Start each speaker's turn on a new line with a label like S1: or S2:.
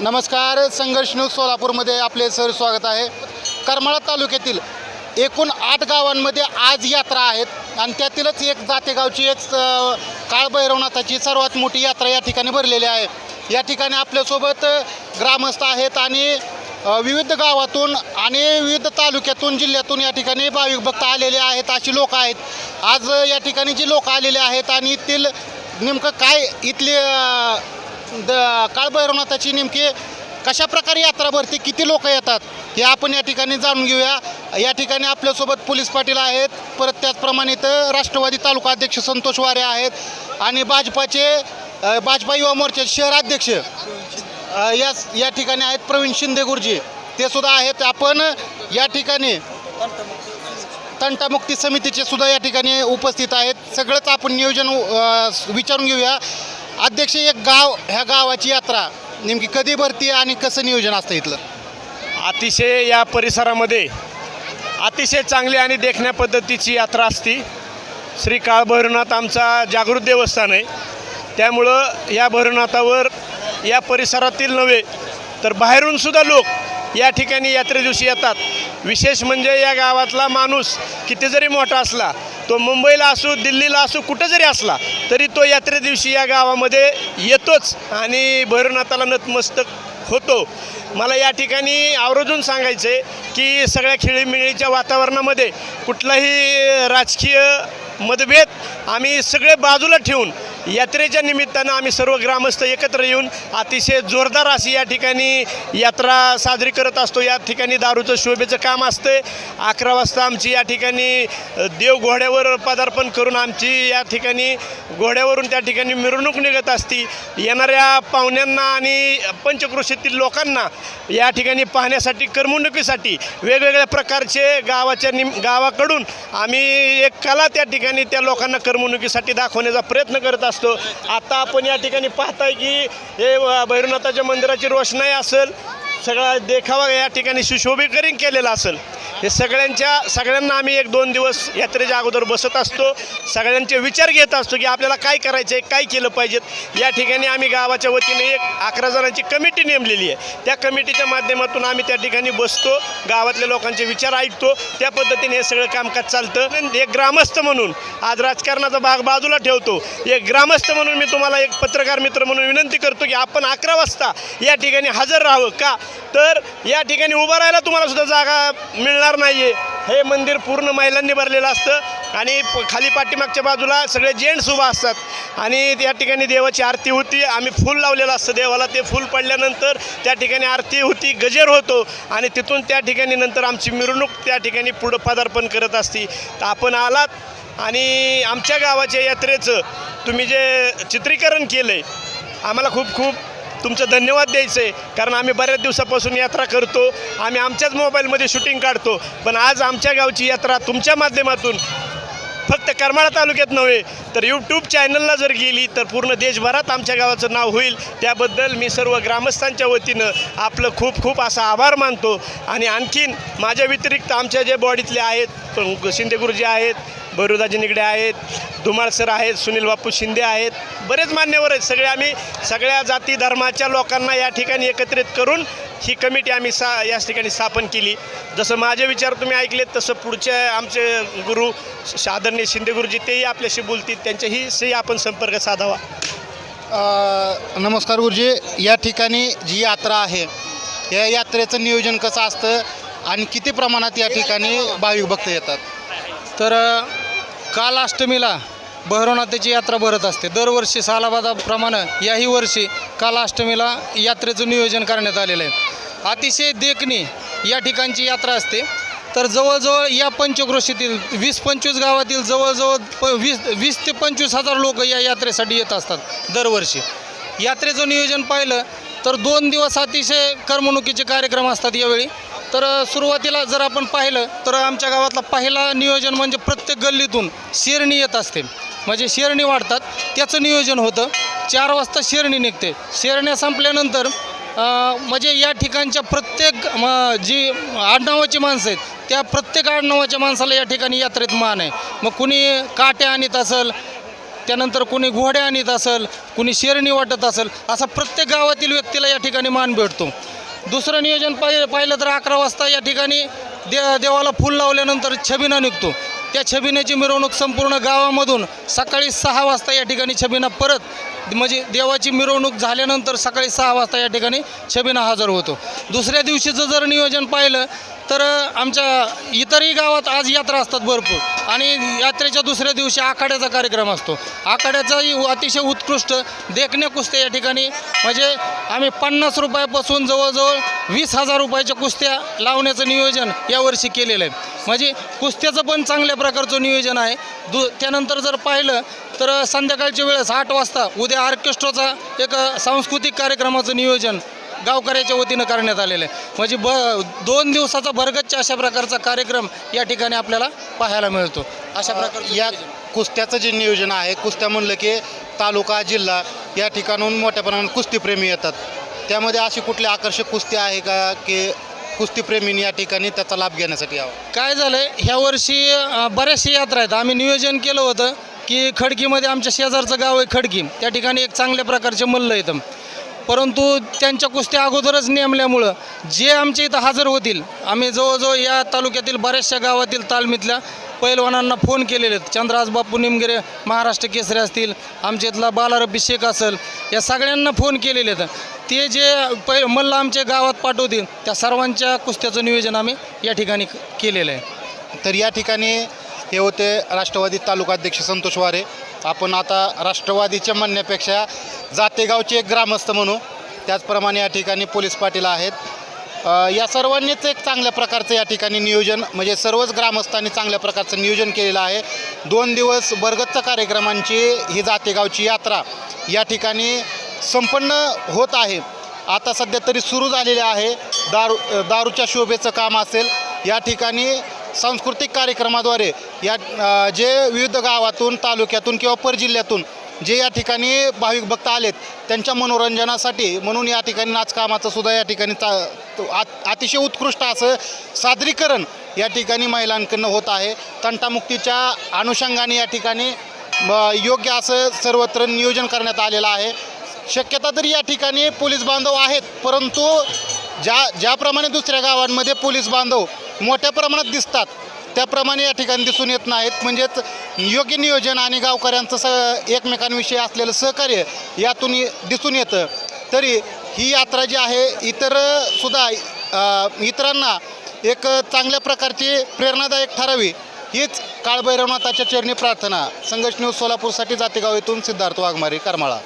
S1: नमस्कार संघर्ष न्यूज सोलापूरमध्ये आपले सर स्वागत आहे. करमाळा तालुक्यातील एकूण आठ गावांमध्ये आज यात्रा आहेत आणि त्यातीलच एक जातेगावची एक काळभैरवनाथाची सर्वात मोठी यात्रा या ठिकाणी भरलेली आहे. या ठिकाणी आपल्यासोबत ग्रामस्थ आहेत आणि विविध गावातून आणि विविध तालुक्यातून जिल्ह्यातून या ठिकाणी भाविक भक्त आलेले आहेत अशी लोक आहेत. आज या ठिकाणी जी लोक आलेले आहेत आणि येथील नेमकं काय इथली द काळभैरवनाथाची नेमकी कशा प्रकारे यात्रा भरते किती लोक येतात हे आपण या ठिकाणी जाणून घेऊया. या ठिकाणी आपल्यासोबत पोलीस पाटील आहेत. परत त्याचप्रमाणे इथं राष्ट्रवादी तालुका अध्यक्ष संतोष वारे आहेत आणि भाजपाचे भाजपा युवा मोर्चाचे शहराध्यक्ष अ, या या ठिकाणी आहेत प्रवीण शिंदे गुरुजी. ते सुद्धा आहेत. आपण या ठिकाणी तंटामुक्ती समितीचे सुद्धा या ठिकाणी उपस्थित आहेत. सगळंच आपण नियोजन विचारून घेऊया. अध्यक्ष एक गाव ह्या गावाची यात्रा नेमकी कधी भरती आणि कसं नियोजन असतं इथलं?
S2: अतिशय या परिसरामध्ये अतिशय चांगली आणि देखण्या पद्धतीची यात्रा असती. श्री काळभैरवनाथ आमचा जागृत देवस्थान आहे. त्यामुळं या भैरवनाथावर या परिसरातील नव्हे तर बाहेरून सुद्धा लोक या ठिकाणी यात्रे दिवशी येतात. विशेष म्हणजे या गावातला माणूस किती जरी मोठा असला तो मुंबईला असू दिल्लीला असू कुठं जरी असला तरी तो यात्रे दिवशी या गावामध्ये येतोच आणि भैरवनाथाला नतमस्तक होतो. मला या ठिकाणी आवर्जून सांगायचं आहे की सगळ्या खेळीमेळीच्या वातावरणामध्ये कुठलाही राजकीय मतभेद आम्ही सगळे बाजूला ठेवून यात्रेच्या निमित्तानं आम्ही सर्व ग्रामस्थ एकत्र येऊन अतिशय जोरदार अशी या ठिकाणी यात्रा साजरी करत असतो. या ठिकाणी दारूचं शोभेचं काम असतं अकरा वाजता आमची या ठिकाणी देव घोड्यावर पदार्पण करून आमची या ठिकाणी घोड्यावरून त्या ठिकाणी मिरवणूक निघत असती. येणाऱ्या पाहुण्यांना आणि पंचक्रोशीतील लोकांना या ठिकाणी पाहण्यासाठी करमणुकीसाठी वेगवेगळ्या प्रकारचे गावाच्या निम गावाकडून आम्ही एक कला त्या ठिकाणी त्या लोकांना करमणुकीसाठी दाखवण्याचा प्रयत्न करत असतो. आता आपण या ठिकाणी पाहताय की हे भैरवनाथाच्या मंदिराची रोषणाई असेल. सगळा देखावा या ठिकाणी सुशोभीकरण केलेला असेल. हे सगळ्यांच्या सगळ्यांना आम्ही एक दोन दिवस यात्रेच्या अगोदर बसत असतो. सगळ्यांचे विचार घेत असतो की आपल्याला काय करायचं आहे काय केलं पाहिजेत. या ठिकाणी आम्ही गावाच्या वतीने एक अकरा जणांची कमिटी नेमलेली आहे. त्या कमिटीच्या माध्यमातून आम्ही त्या ठिकाणी बसतो गावातल्या लोकांचे विचार ऐकतो. त्या पद्धतीने हे सगळं कामकाज चालतं. एक ग्रामस्थ म्हणून आज राजकारणाचा भाग बाजूला ठेवतो. एक ग्रामस्थ म्हणून मी तुम्हाला एक पत्रकार मित्र म्हणून विनंती करतो की आपण अकरा वाजता या ठिकाणी हजर राहावं का? तर या ठिकाणी उभं राहायला तुम्हाला सुद्धा जागा मिळणार नाही आहे हे मंदिर पूर्ण महिलांनी भरलेलं असतं आणि प- खाली पाठीमागच्या बाजूला सगळे जेंट्स उभा असतात. आणि त्या ठिकाणी देवाची आरती होती. आम्ही फूल लावलेलं असतं देवाला. ते फूल पडल्यानंतर त्या ठिकाणी आरती होती गजेर होतो आणि तिथून त्या ठिकाणी नंतर आमची मिरवणूक त्या ठिकाणी पुढं पदार्पण करत असती. तर आपण आलात आणि आमच्या गावाच्या यात्रेचं तुम्ही जे चित्रीकरण केलं आहे आम्हाला खूप खूप तुमचं धन्यवाद द्यायचं आहे कारण आम्ही बऱ्याच दिवसापासून यात्रा करतो आम्ही आमच्याच मोबाईलमध्ये शूटिंग काढतो. पण आज आमच्या गावची यात्रा तुमच्या माध्यमातून फक्त करमाळा तालुक्यात नव्हे तर यूट्यूब चॅनलला जर गेली तर पूर्ण देशभरात आमच्या गावाचं नाव होईल. त्याबद्दल मी सर्व ग्रामस्थांच्या वतीनं आपलं खूप खूप असा आभार मानतो. आणि आणखीन माझ्या व्यतिरिक्त आमच्या जे बॉडीतले आहेत पण शिंदे गुरुजी आहेत भैरूदाजी निगडे आहेत धुमाळ सर आहेत सुनील बापू शिंदे आहेत. बरेच मान्यवर आहेत. सगळे आम्ही सगळ्या जाती धर्माच्या लोकांना या ठिकाणी एकत्रित करून ही कमिटी आम्ही सा याच ठिकाणी स्थापन केली. जसं माझे विचार तुम्ही ऐकलेत तसं पुढचे आमचे गुरु आदरणीय शिंदे गुरुजी तेही आपल्याशी बोलतील. त्यांच्याही से आपण संपर्क साधावा.
S1: नमस्कार गुरुजी. या ठिकाणी जी यात्रा आहे या यात्रेचं नियोजन कसं असतं आणि किती प्रमाणात या ठिकाणी भाविक भक्त येतात?
S3: तर काल अष्टमीला भैरवनाथाची यात्रा भरत असते. दरवर्षी सालाबादाप्रमाणे याही वर्षी काल अष्टमीला यात्रेचं नियोजन करण्यात आलेलं आहे. अतिशय देखणी या ठिकाणची यात्रा असते. तर जवळजवळ या पंचक्रोशीतील वीस पंचवीस गावातील जवळजवळ प वीस वीस ते पंचवीस हजार लोक या यात्रेसाठी येत असतात दरवर्षी. यात्रेचं नियोजन पाहिलं तर दोन दिवस अतिशय करमणुकीचे कार्यक्रम असतात यावेळी. तर सुरुवातीला जर आपण पाहिलं तर आमच्या गावातला पहिला नियोजन म्हणजे प्रत्येक गल्लीतून शेरणी येत असते. म्हणजे शेरणी वाढतात त्याचं नियोजन होतं. चार वाजता शेरणी निघते. शेरण्या संपल्यानंतर म्हणजे या ठिकाणच्या प्रत्येक म, जी आडनावाची माणसं आहेत त्या प्रत्येक आडनावाच्या माणसाला या ठिकाणी यात्रेत मान आहे. मग कुणी काट्या आणत असेल त्यानंतर कुणी घोड्या आणीत असेल कुणी शेरणी वाटत असेल असा प्रत्येक गावातील व्यक्तीला या ठिकाणी मान भेटतो. दुसरं नियोजन पाहिलं पाहिलं तर अकरा वाजता या ठिकाणी दे देवाला फूल लावल्यानंतर छबिना निघतो. त्या छबिनेची मिरवणूक संपूर्ण गावामधून सकाळी सहा वाजता या ठिकाणी छबिना परत म्हणजे देवाची मिरवणूक झाल्यानंतर सकाळी सहा वाजता या ठिकाणी छबिना हजर होतो. दुसऱ्या दिवशीचं जर नियोजन पाहिलं तर आमच्या इतरही गावात आज यात्रा असतात भरपूर. आणि यात्रेच्या दुसऱ्या दिवशी आखाड्याचा कार्यक्रम असतो. आखाड्याचाही अतिशय उत्कृष्ट देखण्या कुस्त्या या ठिकाणी. म्हणजे आम्ही पन्नास रुपयापासून जवळजवळ वीस हजार रुपयाच्या कुस्त्या लावण्याचं नियोजन यावर्षी केलेलं आहे. म्हणजे कुस्त्याचं पण चांगल्या प्रकारचं नियोजन आहे. दु त्यानंतर जर पाहिलं तर संध्याकाळच्या वेळेस आठ वाजता उद्या ऑर्केस्ट्राचा एक सांस्कृतिक कार्यक्रमाचं नियोजन गावकऱ्याच्या वतीनं करण्यात आलेलं आहे. म्हणजे ब दोन दिवसाचा भरगच्च अशा प्रकारचा कार्यक्रम या ठिकाणी आपल्याला पाहायला मिळतो. अशा प्रकारचं
S1: या. कुस्त्याचं जे नियोजन आहे कुस्त्या म्हणलं की तालुका जिल्हा या ठिकाणून मोठ्या प्रमाणात कुस्तीप्रेमी येतात. त्यामध्ये अशी कुठली आकर्षक कुस्ती आहे का की कुस्तीप्रेमींनी या ठिकाणी त्याचा लाभ घेण्यासाठी यावं?
S3: काय झालंय ह्या वर्षी बऱ्याचशा यात्रा आहेत. आम्ही नियोजन केलं होतं की खडकीमध्ये आमच्या शेजारचं गाव आहे खडकी. त्या ठिकाणी एक चांगल्या प्रकारचे मल्ल येतं. परंतु त्यांच्या कुस्त्या अगोदरच नेमल्यामुळं जे आमच्या इथं हजर होतील आम्ही जवळजवळ या तालुक्यातील बऱ्याचशा गावातील तालमीतल्या पैलवानांना फोन केलेले आहेत. चंद्रराज बापू निमगिरे महाराष्ट्र केसरी असतील आमच्या इथला बालारबी शेख असेल या सगळ्यांना फोन केलेले आहेत. ते जे पै मल्ल आमच्या गावात पाठवतील त्या सर्वांच्या कुस्त्याचं नियोजन आम्ही या ठिकाणी केलेलं आहे.
S1: तर या ठिकाणी हे होते राष्ट्रवादी तालुकाध्यक्ष संतोष वारे. आपण आता राष्ट्रवादीच्या म्हणण्यापेक्षा जातेगावचे एक ग्रामस्थ म्हणू. त्याचप्रमाणे या ठिकाणी पोलीस पाटील आहेत. या सर्वांनीच एक चांगल्या प्रकारचं या ठिकाणी नियोजन म्हणजे सर्वच ग्रामस्थांनी चांगल्या प्रकारचं नियोजन केलेलं आहे. दोन दिवस बरगतच्या कार्यक्रमांची ही जातेगावची यात्रा या ठिकाणी संपन्न होत आहे. आता सध्या तरी सुरू झालेले आहे. दारू दारूच्या शोभेचं काम असेल. या ठिकाणी सांस्कृतिक कार्यक्रमाद्वारे या जे विविध गावातून तालुक्यातून किंवा परजिल्ह्यातून जे या ठिकाणी भाविक भक्त आलेत त्यांच्या मनोरंजनासाठी म्हणून या ठिकाणी नाचकामाचं सुद्धा या ठिकाणी चा आत- अतिशय उत्कृष्ट असं सादरीकरण या ठिकाणी महिलांकडनं होत आहे. तंटामुक्तीच्या अनुषंगाने या ठिकाणी योग्य असं सर्वत्र नियोजन करण्यात आलेलं आहे. शक्यता तरी या ठिकाणी पोलीस बांधव आहेत परंतु ज्या ज्याप्रमाणे दुसऱ्या गावांमध्ये पोलीस बांधव मोठ्या प्रमाणात दिसतात. त्याप्रमाणे या ठिकाणी दिसून येत नाहीत. म्हणजेच योग्य नियोजन आणि गावकऱ्यांचं स एकमेकांविषयी असलेलं सहकार्य यातून दिसून येतं. तरी ही यात्रा जी आहे इतर सुद्धा इतरांना एक चांगल्या प्रकारची प्रेरणादायक ठरावी. हीच काळभैरवनाथाच्या चरणी प्रार्थना. संघर्ष न्यूज सोलापूरसाठी जातेगाव येथून सिद्धार्थ वाघमारे करमाळा.